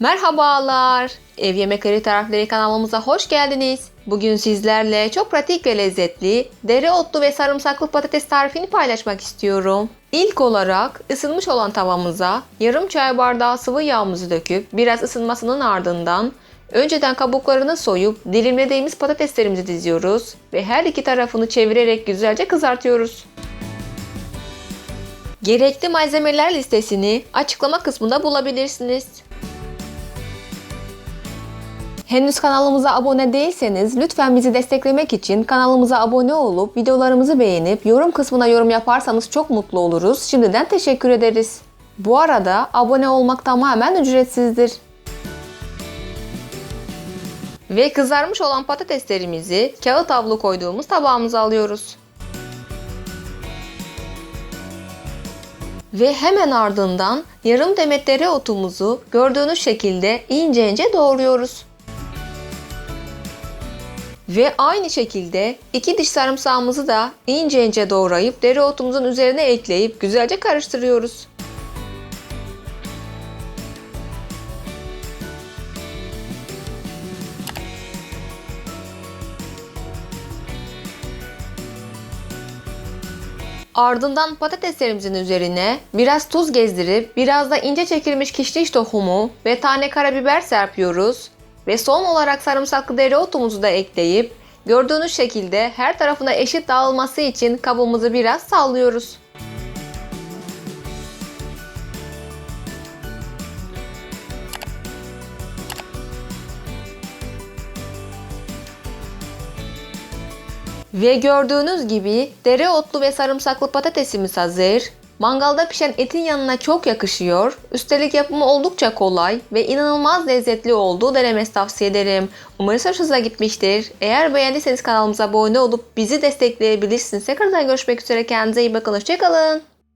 Merhabalar. Ev Yemekleri Tarifleri kanalımıza hoş geldiniz. Bugün sizlerle çok pratik ve lezzetli dereotlu ve sarımsaklı patates tarifini paylaşmak istiyorum. İlk olarak ısınmış olan tavamıza yarım çay bardağı sıvı yağımızı döküp biraz ısınmasının ardından önceden kabuklarını soyup dilimlediğimiz patateslerimizi diziyoruz ve her iki tarafını çevirerek güzelce kızartıyoruz. Gerekli malzemeler listesini açıklama kısmında bulabilirsiniz. Henüz kanalımıza abone değilseniz lütfen bizi desteklemek için kanalımıza abone olup videolarımızı beğenip yorum kısmına yorum yaparsanız çok mutlu oluruz. Şimdiden teşekkür ederiz. Bu arada abone olmak tamamen ücretsizdir. Ve kızarmış olan patateslerimizi kağıt havlu koyduğumuz tabağımıza alıyoruz. Ve hemen ardından yarım demet dereotumuzu gördüğünüz şekilde ince ince doğruyoruz. Ve aynı şekilde iki diş sarımsağımızı da ince ince doğrayıp dereotumuzun üzerine ekleyip güzelce karıştırıyoruz. Ardından patateslerimizin üzerine biraz tuz gezdirip biraz da ince çekilmiş kişniş tohumu ve tane karabiber serpiyoruz. Ve son olarak sarımsaklı dereotumuzu da ekleyip gördüğünüz şekilde her tarafına eşit dağılması için kabımızı biraz sallıyoruz. Ve gördüğünüz gibi dereotlu ve sarımsaklı patatesimiz hazır. Mangalda pişen etin yanına çok yakışıyor. Üstelik yapımı oldukça kolay ve inanılmaz lezzetli olduğu denemesi tavsiye ederim. Umarım hoşunuza gitmiştir. Eğer beğendiyseniz kanalımıza abone olup bizi destekleyebilirsiniz. Tekrardan görüşmek üzere. Kendinize iyi bakın. Hoşçakalın.